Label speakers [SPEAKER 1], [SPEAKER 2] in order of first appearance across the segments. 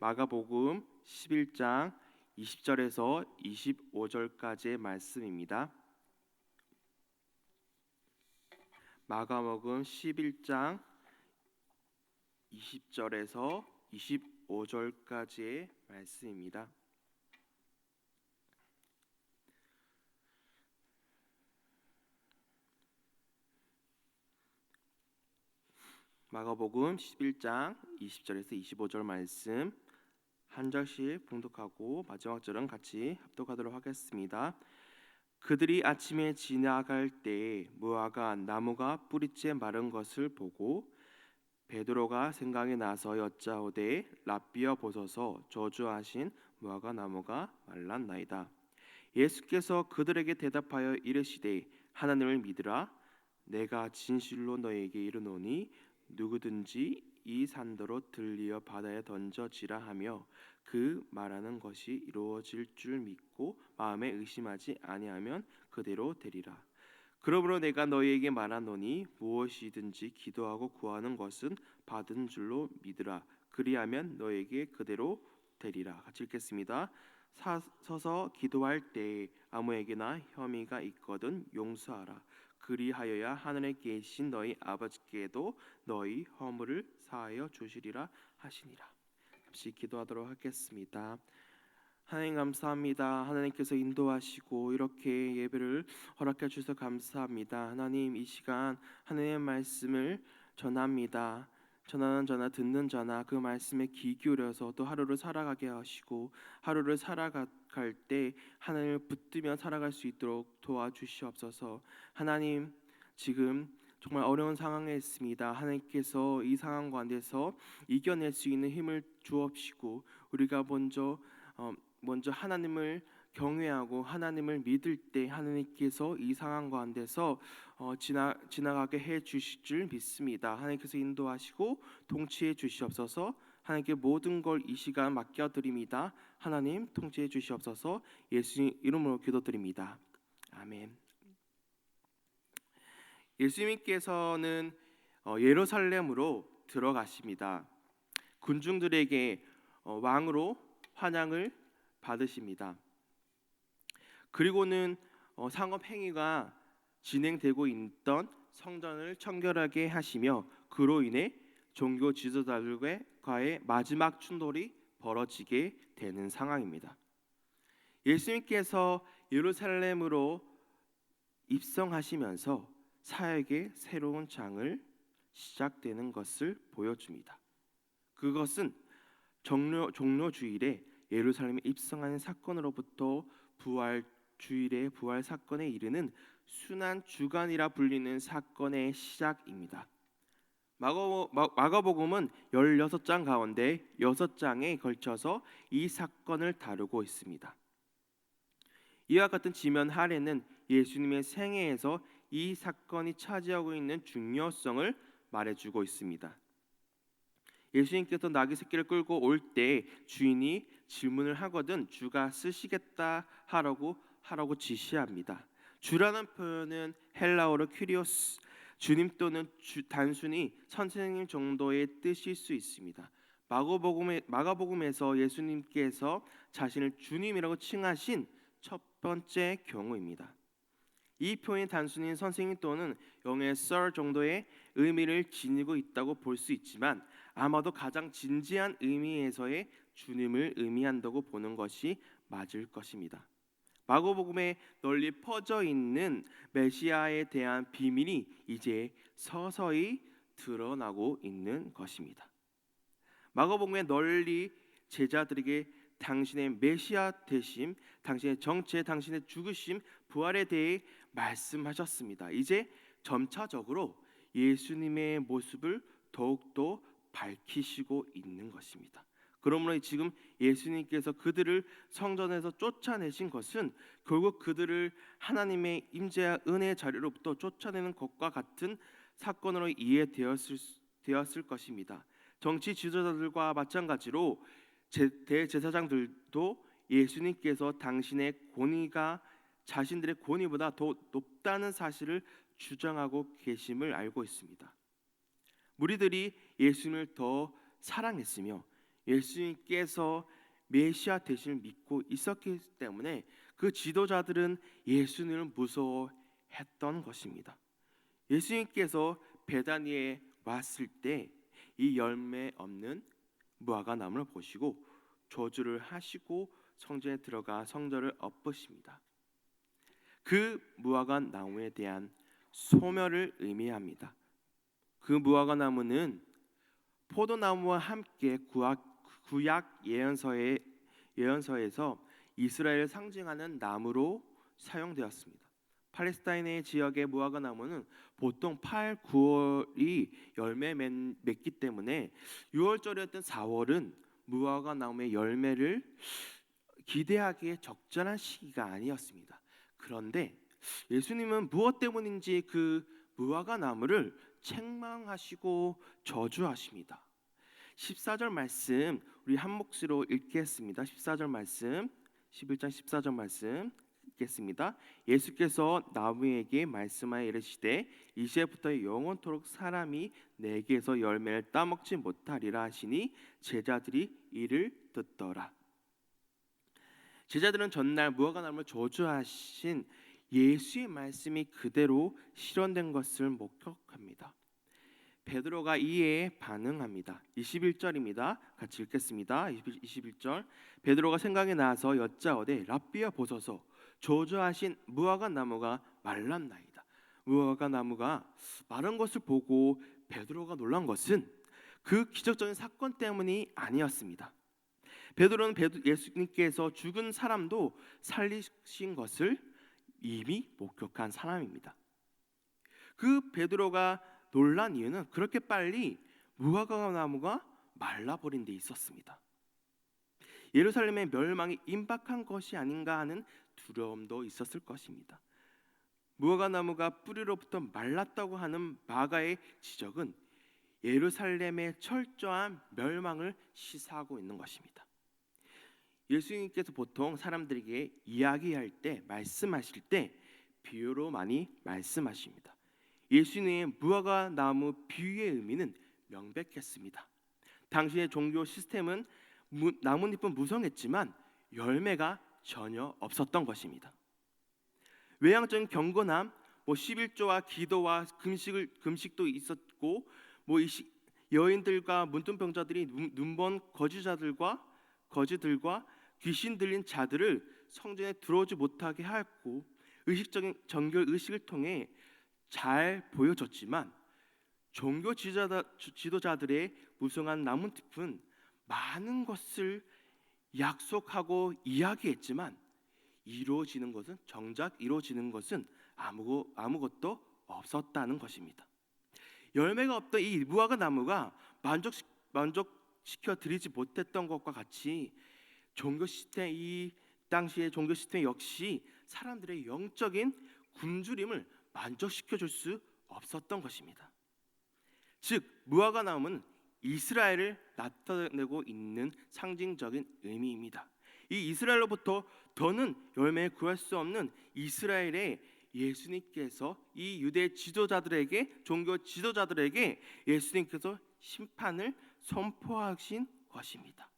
[SPEAKER 1] 마가복음 11장 20절에서 25절까지의 말씀입니다. 마가복음 11장 20절에서 25절까지의 말씀입니다. 마가복음 11장 20절에서 25절 말씀 한 절씩 봉독하고 마지막 절은 같이 합독하도록 하겠습니다. 그들이 아침에 지나갈 때에 무화과 나무가 뿌리째 마른 것을 보고 베드로가 생각이 나서 여짜오되 라비어 보소서 저주하신 무화과 나무가 말랐나이다. 예수께서 그들에게 대답하여 이르시되 하나님을 믿으라 내가 진실로 너에게 이르노니 누구든지 이 산더로 들리어 바다에 던져지라 하며 그 말하는 것이 이루어질 줄 믿고 마음에 의심하지 아니하면 그대로 되리라. 그러므로 내가 너희에게 말하노니 무엇이든지 기도하고 구하는 것은 받은 줄로 믿으라. 그리하면 너에게 그대로 되리라. 같이 읽겠습니다. 사, 서서 기도할 때 아무에게나 혐의가 있거든 용서하라. 그리하여야 하늘에 계신 너희 아버지께도 너희 허물을 사하여 주시리라 하시니라. 잠시 기도하도록 하겠습니다. 하나님 감사합니다. 하나님께서 인도하시고 이렇게 예배를 허락해 주셔서 감사합니다. 하나님 이 시간 하나님의 말씀을 전합니다. 전하는 전하 듣는 전하 그 말씀에 귀 기울여서 또 하루를 살아가게 하시고 하루를 살아갈 때 하나님을 붙들며 살아갈 수 있도록 도와주시옵소서. 하나님 지금 정말 어려운 상황에 있습니다. 하나님께서 이 상황 가운데서 이겨낼 수 있는 힘을 주옵시고 우리가 먼저 어, 먼저 하나님을 경외하고 하나님을 믿을 때 하나님께서 이 상황 가운데서 어, 지나 지나가게 해 주실 줄 믿습니다. 하나님께서 인도하시고 통치해 주시옵소서. 하나님께 모든 걸 이 시간 맡겨 드립니다. 하나님 통치해 주시옵소서. 예수님 이름으로 기도드립니다. 아멘. 예수님께서는 어, 예루살렘으로 들어가십니다. 군중들에게 어, 왕으로 환영을 받으십니다. 그리고는 어, 상업 행위가 진행되고 있던 성전을 청결하게 하시며 그로 인해 종교 지도자들과의 마지막 충돌이 벌어지게 되는 상황입니다. 예수님께서 예루살렘으로 입성하시면서 사역의 새로운 장을 시작되는 것을 보여줍니다. 그것은 종료 종료 주일에 예루살렘에 입성하는 사건으로부터 부활 주일의 부활 사건에 이르는 순환 주간이라 불리는 사건의 시작입니다. 마가, 마가복음은 16장 가운데 6장에 걸쳐서 이 사건을 다루고 있습니다. 이와 같은 지면 하에는 예수님의 생애에서 이 사건이 차지하고 있는 중요성을 말해주고 있습니다. 예수님께서 나귀 새끼를 끌고 올 때 주인이 질문을 하거든 주가 쓰시겠다 하라고 하라고 지시합니다. 주라는 표현은 헬라어로 큐리오스 주님 또는 주, 단순히 선생님 정도의 뜻일 수 있습니다. 마가복음에, 마가복음에서 예수님께서 자신을 주님이라고 칭하신 첫 번째 경우입니다. 이 표현이 단순히 선생님 또는 영의 sir 정도의 의미를 지니고 있다고 볼 수 있지만 아마도 가장 진지한 의미에서의 주님을 의미한다고 보는 것이 맞을 것입니다. 마고복음에 널리 퍼져 있는 메시아에 대한 비밀이 이제 서서히 드러나고 있는 것입니다. 마고복음에 널리 제자들에게 당신의 메시아 되심, 당신의 정체, 당신의 죽으심, 부활에 대해 말씀하셨습니다. 이제 점차적으로 예수님의 모습을 더욱더 밝히시고 있는 것입니다. 그러므로 지금 예수님께서 그들을 성전에서 쫓아내신 것은 결국 그들을 하나님의 임재와 은혜 자리로부터 쫓아내는 것과 같은 사건으로 이해되었을 되었을 것입니다. 정치 지도자들과 마찬가지로 대제사장들도 예수님께서 당신의 권위가 자신들의 권위보다 더 높다는 사실을 주장하고 계심을 알고 있습니다. 무리들이 예수님을 더 사랑했으며 예수님께서 메시아 대신을 믿고 있었기 때문에 그 지도자들은 예수님을 무서워했던 것입니다. 예수님께서 베다니에 왔을 때 이 열매 없는 무화과 나무를 보시고 저주를 하시고 성전에 들어가 성전을 엎으십니다. 그 무화과 나무에 대한 소멸을 의미합니다. 그 무화과 나무는 포도나무와 함께 구약, 구약 예언서에 예언서에서 이스라엘을 상징하는 나무로 사용되었습니다. 팔레스타인의 지역의 무화과 나무는 보통 8, 9월이 열매 맺- 맺기 때문에 6월절이었던 4월은 무화과 나무의 열매를 기대하기에 적절한 시기가 아니었습니다. 그런데 예수님은 무엇 때문인지 그 무화과 나무를 책망하시고 저주하십니다. 14절 말씀 우리 한 몫으로 읽겠습니다. 14절 말씀 11장 14절 말씀 읽겠습니다. 예수께서 나무에게 말씀하여 이르시되 이제부터 영원토록 사람이 내게서 열매를 따먹지 못하리라 하시니 제자들이 이를 듣더라. 제자들은 전날 무화과 나무를 저주하신 예수의 말씀이 그대로 실현된 것을 목격합니다. 베드로가 이에 반응합니다. 21절입니다. 같이 읽겠습니다. 21 절. 베드로가 생각이 나서 여짜오되 랍비야 보소서 저주하신 무화과 나무가 말랐나이다. 무화과 나무가 마른 것을 보고 베드로가 놀란 것은 그 기적적인 사건 때문이 아니었습니다. 베드로는 베드- 예수님께서 죽은 사람도 살리신 것을 이미 목격한 사람입니다. 그 베드로가 놀란 이유는 그렇게 빨리 무화과 나무가 말라버린 데 있었습니다. 예루살렘의 멸망이 임박한 것이 아닌가 하는 두려움도 있었을 것입니다. 무화과 나무가 뿌리로부터 말랐다고 하는 마가의 지적은 예루살렘의 철저한 멸망을 시사하고 있는 것입니다. 예수님께서 보통 사람들에게 이야기할 때 말씀하실 때 비유로 많이 말씀하십니다. 예수님의 무화과 나무 비유의 의미는 명백했습니다. 당시의 종교 시스템은 무- 나뭇잎은 무성했지만 열매가 전혀 없었던 것입니다. 외향적인 경건함, 뭐 11조와 기도와 금식을 금식도 있었고 뭐 여인들과 문둥병자들이 눈- 눈먼 거지자들과 거지들과 귀신 들린 자들을 성전에 들어오지 못하게 하였고 의식적인 정결 의식을 통해 잘 보여졌지만 종교 지도자, 지도자들의 무성한 나뭇잎은 많은 것을 약속하고 이야기했지만 이루어지는 것은 정작 이루어지는 것은 아무 아무것도 없었다는 것입니다. 열매가 없던 이 무화과 나무가 만족 만족시켜 드리지 못했던 것과 같이 종교 시스템 이 당시의 종교 시스템 역시 사람들의 영적인 굶주림을 만족시켜 줄 수 없었던 것입니다. 즉 무화과 나무는 이스라엘을 나타내고 있는 상징적인 의미입니다. 이 이스라엘로부터 더는 열매 구할 수 없는 이스라엘의 예수님께서 이 유대 지도자들에게 종교 지도자들에게 예수님께서 심판을 선포하신 것입니다.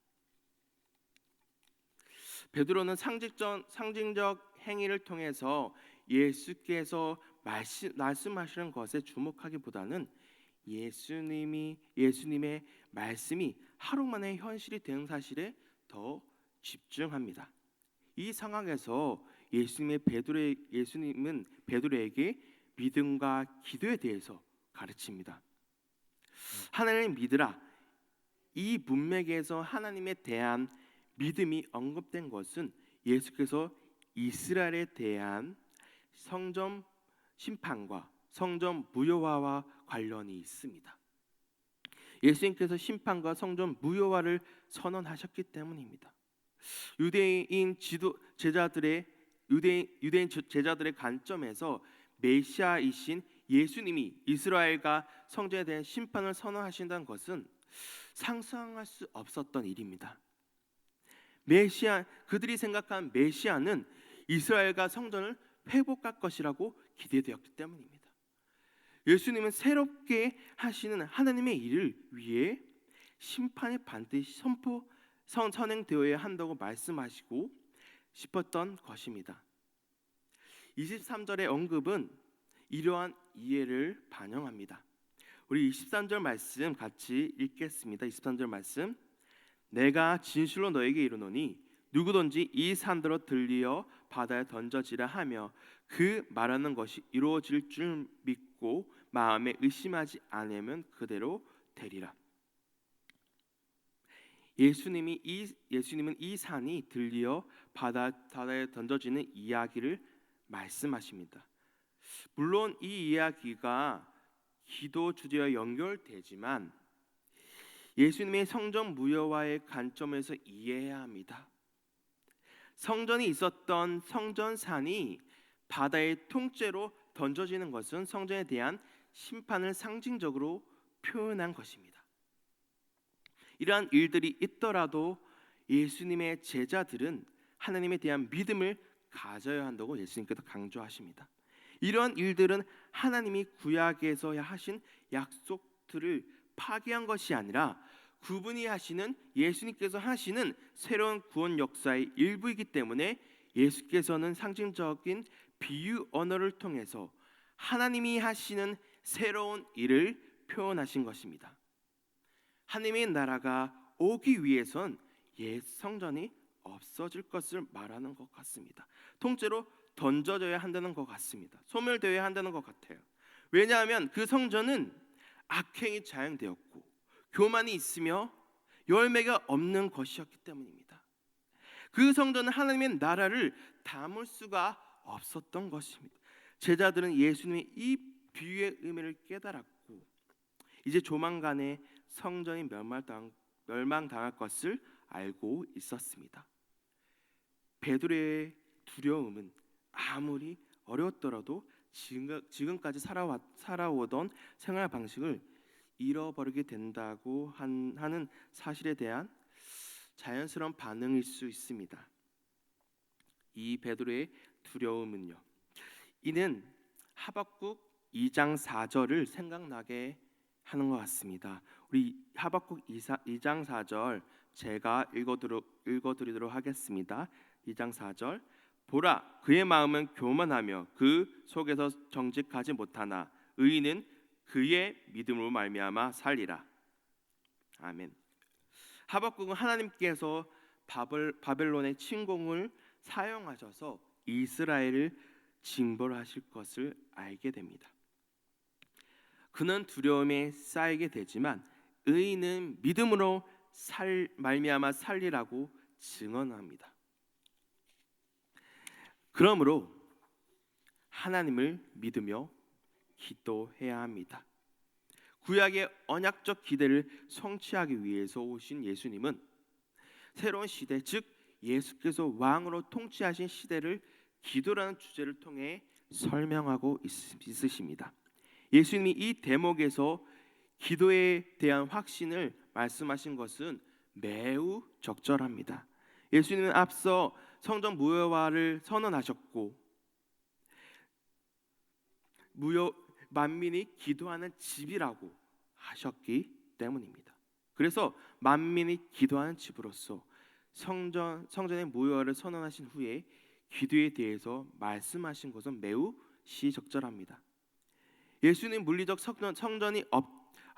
[SPEAKER 1] 베드로는 상징적, 상징적 행위를 통해서 예수께서 말씀, 말씀하시는 것에 주목하기보다는 예수님이 예수님의 말씀이 하루 만에 현실이 되는 사실에 더 집중합니다. 이 상황에서 예수님의 베드로 예수님은 베드로에게 믿음과 기도에 대해서 가르칩니다. 하나님 믿으라. 이 문맥에서 하나님에 대한 믿음이 언급된 것은 예수께서 이스라엘에 대한 성전 심판과 성전 무효화와 관련이 있습니다. 예수님께서 심판과 성전 무효화를 선언하셨기 때문입니다. 유대인 지도 제자들의 유대인 유대인 제- 제자들의 관점에서 메시아이신 예수님이 이스라엘과 성전에 대한 심판을 선언하신다는 것은 상상할 수 없었던 일입니다. 메시아 그들이 생각한 메시아는 이스라엘과 성전을 회복할 것이라고 기대되었기 때문입니다. 예수님은 새롭게 하시는 하나님의 일을 위해 심판이 반드시 선포 선, 선행되어야 한다고 말씀하시고 싶었던 것입니다. 23절의 언급은 이러한 이해를 반영합니다. 우리 23절 말씀 같이 읽겠습니다. 23절 말씀 내가 진실로 너에게 이르노니 누구든지 이 산더러 들리어 바다에 던져지라 하며 그 말하는 것이 이루어질 줄 믿고 마음에 의심하지 않으면 그대로 되리라. 예수님이 이 예수님은 이 산이 들리어 바다 바다에 던져지는 이야기를 말씀하십니다. 물론 이 이야기가 기도 주제와 연결되지만 예수님의 성전 무효화의 관점에서 이해해야 합니다. 성전이 있었던 성전산이 바다의 통째로 던져지는 것은 성전에 대한 심판을 상징적으로 표현한 것입니다. 이러한 일들이 있더라도 예수님의 제자들은 하나님에 대한 믿음을 가져야 한다고 예수님께서 강조하십니다. 이러한 일들은 하나님이 구약에서 하신 약속들을 파기한 것이 아니라 구분이 하시는 예수님께서 하시는 새로운 구원 역사의 일부이기 때문에 예수께서는 상징적인 비유 언어를 통해서 하나님이 하시는 새로운 일을 표현하신 것입니다. 하나님의 나라가 오기 위해선 옛 성전이 없어질 것을 말하는 것 같습니다. 통째로 던져져야 한다는 것 같습니다. 소멸되어야 한다는 것 같아요. 왜냐하면 그 성전은 악행이 자행되었고 교만이 있으며 열매가 없는 것이었기 때문입니다. 그 성전은 하나님의 나라를 담을 수가 없었던 것입니다. 제자들은 예수님의 이 비유의 의미를 깨달았고 이제 조만간에 성전이 멸망당, 멸망당할 것을 알고 있었습니다. 베드로의 두려움은 아무리 어려웠더라도 지금, 지금까지 살아왔, 살아오던 생활 방식을 잃어버리게 된다고 한, 하는 사실에 대한 자연스러운 반응일 수 있습니다. 이 베드로의 두려움은요. 이는 하박국 2장 4절을 생각나게 하는 것 같습니다. 우리 하박국 2장 4절 제가 읽어드리도록 하겠습니다. 2장 4절 보라 그의 마음은 교만하며 그 속에서 정직하지 못하나 의인은 그의 믿음으로 말미암아 살리라. 아멘. 하박국은 하나님께서 바벨, 바벨론의 침공을 사용하셔서 이스라엘을 징벌하실 것을 알게 됩니다. 그는 두려움에 쌓이게 되지만 의인은 믿음으로 살 말미암아 살리라고 증언합니다. 그러므로 하나님을 믿으며 기도해야 합니다. 구약의 언약적 기대를 성취하기 위해서 오신 예수님은 새로운 시대 즉 예수께서 왕으로 통치하신 시대를 기도라는 주제를 통해 설명하고 있으십니다. 예수님이 이 대목에서 기도에 대한 확신을 말씀하신 것은 매우 적절합니다. 예수님은 앞서 성전 무효화를 선언하셨고 무효 만민이 기도하는 집이라고 하셨기 때문입니다. 그래서 만민이 기도하는 집으로서 성전 성전의 무효화를 선언하신 후에 기도에 대해서 말씀하신 것은 매우 시적절합니다. 예수님 물리적 성전, 성전이 없,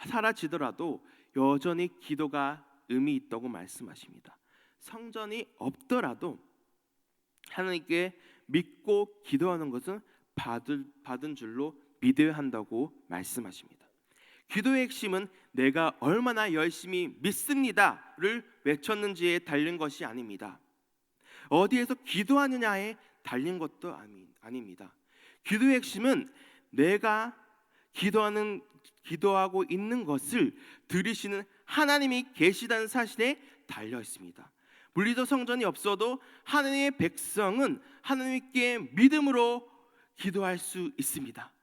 [SPEAKER 1] 사라지더라도 여전히 기도가 의미 있다고 말씀하십니다. 성전이 없더라도 하나님께 믿고 기도하는 것은 받을, 받은 줄로 믿어야 한다고 말씀하십니다. 기도의 핵심은 내가 얼마나 열심히 믿습니다를 외쳤는지에 달린 것이 아닙니다. 어디에서 기도하느냐에 달린 것도 아닙니다. 기도의 핵심은 내가 기도하는 기도하고 있는 것을 들으시는 하나님이 계시다는 사실에 달려 있습니다. 물리적 성전이 없어도 하나님의 백성은 하나님께 믿음으로 기도할 수 있습니다.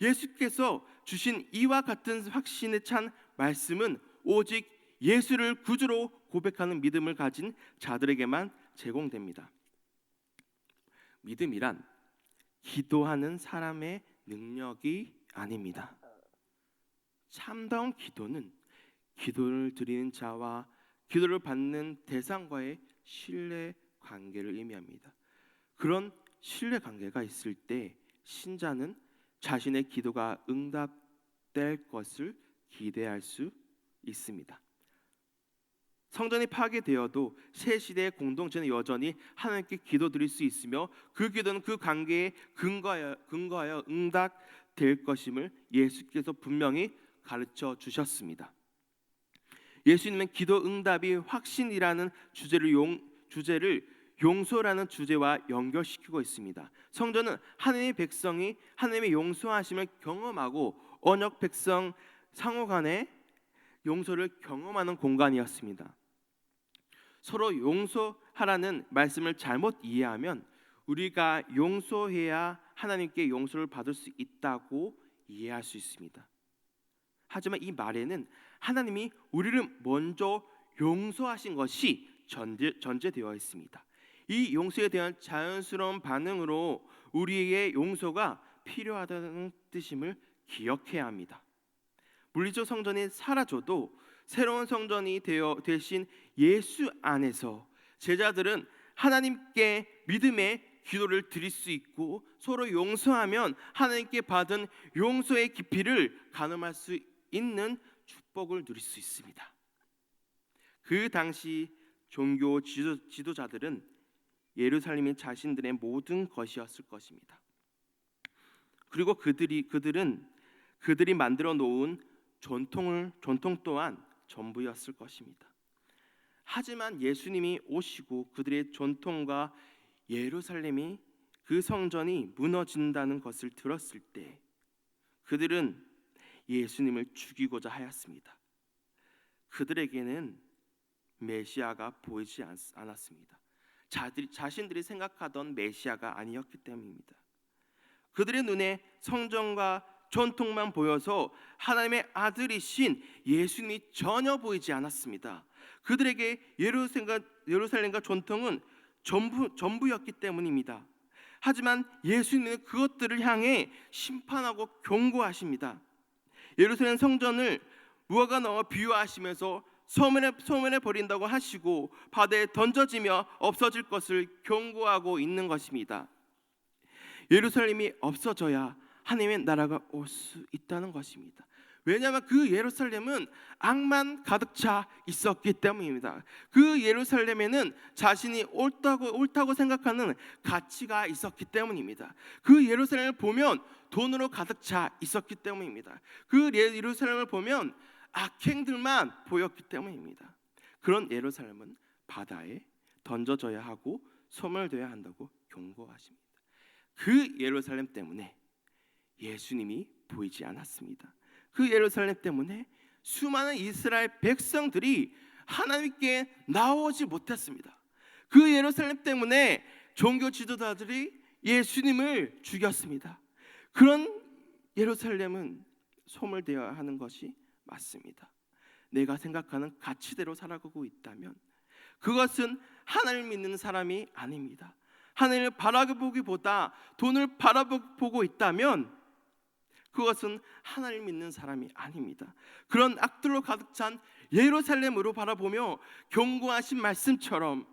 [SPEAKER 1] 예수께서 주신 이와 같은 확신에 찬 말씀은 오직 예수를 구주로 고백하는 믿음을 가진 자들에게만 제공됩니다. 믿음이란 기도하는 사람의 능력이 아닙니다. 참다운 기도는 기도를 드리는 자와 기도를 받는 대상과의 신뢰 관계를 의미합니다. 그런 신뢰 관계가 있을 때 신자는 자신의 기도가 응답될 것을 기대할 수 있습니다. 성전이 파괴되어도 새 시대의 공동체는 여전히 하나님께 기도드릴 수 있으며 그 기도는 그 관계에 근거하여, 근거하여 응답될 것임을 예수께서 분명히 가르쳐 주셨습니다. 예수님은 기도 응답이 확신이라는 주제를 용 주제를 용서라는 주제와 연결시키고 있습니다. 성전은 하나님의 백성이 하나님의 용서하심을 경험하고 언역 백성 상호 간의 용서를 경험하는 공간이었습니다. 서로 용서하라는 말씀을 잘못 이해하면 우리가 용서해야 하나님께 용서를 받을 수 있다고 이해할 수 있습니다. 하지만 이 말에는 하나님이 우리를 먼저 용서하신 것이 전제, 전제되어 있습니다. 이 용서에 대한 자연스러운 반응으로 우리의 용서가 필요하다는 뜻임을 기억해야 합니다. 물리적 성전이 사라져도 새로운 성전이 되어 대신 예수 안에서 제자들은 하나님께 믿음의 기도를 드릴 수 있고 서로 용서하면 하나님께 받은 용서의 깊이를 가늠할 수 있는 축복을 누릴 수 있습니다. 그 당시 종교 지도, 지도자들은 예루살렘이 자신들의 모든 것이었을 것입니다. 그리고 그들이 그들은 그들이 만들어 놓은 전통을 전통 또한 전부였을 것입니다. 하지만 예수님이 오시고 그들의 전통과 예루살렘이 그 성전이 무너진다는 것을 들었을 때 그들은 예수님을 죽이고자 하였습니다. 그들에게는 메시아가 보이지 않았습니다. 자신들이 생각하던 메시아가 아니었기 때문입니다. 그들의 눈에 성전과 전통만 보여서 하나님의 아들이신 예수님이 전혀 보이지 않았습니다. 그들에게 예루살렘과, 예루살렘과 전통은 전부 전부였기 때문입니다. 하지만 예수님은 그것들을 향해 심판하고 경고하십니다. 예루살렘 성전을 무화과 넣어 비유하시면서 소멸해, 소멸해 버린다고 하시고 바다에 던져지며 없어질 것을 경고하고 있는 것입니다. 예루살렘이 없어져야 하나님의 나라가 올 수 있다는 것입니다. 왜냐하면 그 예루살렘은 악만 가득 차 있었기 때문입니다. 그 예루살렘에는 자신이 옳다고 옳다고 생각하는 가치가 있었기 때문입니다. 그 예루살렘을 보면 돈으로 가득 차 있었기 때문입니다. 그 예루살렘을 보면 악행들만 보였기 때문입니다. 그런 예루살렘은 바다에 던져져야 하고 소멸돼야 한다고 경고하십니다. 그 예루살렘 때문에 예수님이 보이지 않았습니다. 그 예루살렘 때문에 수많은 이스라엘 백성들이 하나님께 나오지 못했습니다. 그 예루살렘 때문에 종교 지도자들이 예수님을 죽였습니다. 그런 예루살렘은 소멸되어야 하는 것이 맞습니다. 내가 생각하는 가치대로 살아가고 있다면 그것은 하나님을 믿는 사람이 아닙니다. 하나님을 바라보기보다 돈을 바라보고 있다면 그것은 하나님을 믿는 사람이 아닙니다. 그런 악들로 가득 찬 예루살렘으로 바라보며 경고하신 말씀처럼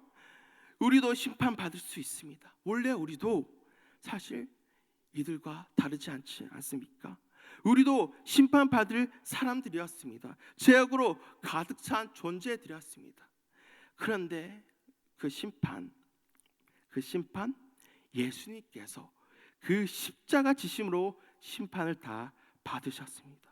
[SPEAKER 1] 우리도 심판받을 수 있습니다. 원래 우리도 사실 이들과 다르지 않지 않습니까? 우리도 심판받을 사람들이었습니다. 죄악으로 가득 찬 존재들이었습니다. 그런데 그 심판, 그 심판 예수님께서 그 십자가 지심으로 심판을 다 받으셨습니다.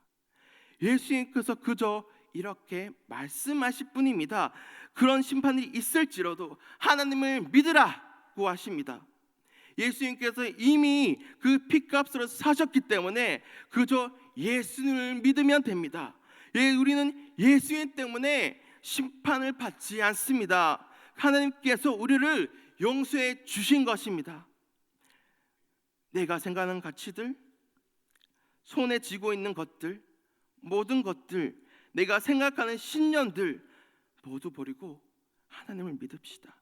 [SPEAKER 1] 예수님께서 그저 이렇게 말씀하실 뿐입니다. 그런 심판이 있을지라도 하나님을 믿으라고 하십니다. 예수님께서 이미 그 피값으로 사셨기 때문에 그저 예수님을 믿으면 됩니다. 예, 우리는 예수님 때문에 심판을 받지 않습니다. 하나님께서 우리를 용서해 주신 것입니다. 내가 생각하는 가치들, 손에 쥐고 있는 것들, 모든 것들, 내가 생각하는 신념들 모두 버리고 하나님을 믿읍시다.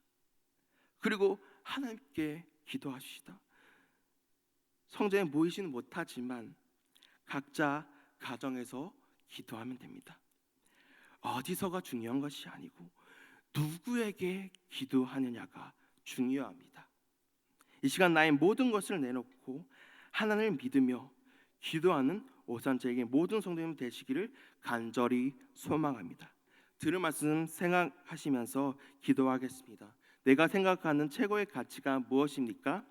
[SPEAKER 1] 그리고 하나님께 기도하시다. 성전에 모이지는 못하지만 각자 가정에서 기도하면 됩니다. 어디서가 중요한 것이 아니고 누구에게 기도하느냐가 중요합니다. 이 시간 나의 모든 것을 내놓고 하나님을 믿으며 기도하는 오산자에게 모든 성도님 되시기를 간절히 소망합니다. 들은 말씀 생각하시면서 기도하겠습니다. 내가 생각하는 최고의 가치가 무엇입니까?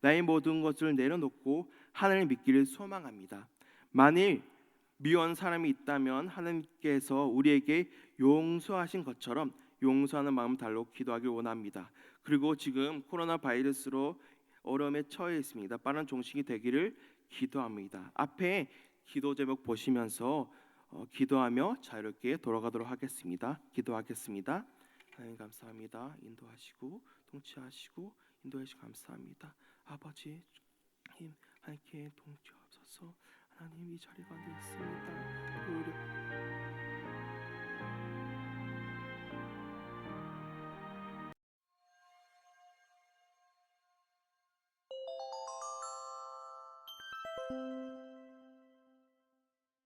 [SPEAKER 1] 나의 모든 것을 내려놓고 하나님을 믿기를 소망합니다. 만일 미워한 사람이 있다면 하나님께서 우리에게 용서하신 것처럼 용서하는 마음 달로 기도하길 원합니다. 그리고 지금 코로나 바이러스로 어려움에 처해 있습니다. 빠른 종식이 되기를 기도합니다. 앞에 기도 제목 보시면서 어, 기도하며 자유롭게 돌아가도록 하겠습니다. 기도하겠습니다. 하나님 감사합니다. 인도하시고 통치하시고 인도하시고 감사합니다. 아버지 힘 함께 동치옵소서. 하나님 이 자리 가운데 있습니다. 우리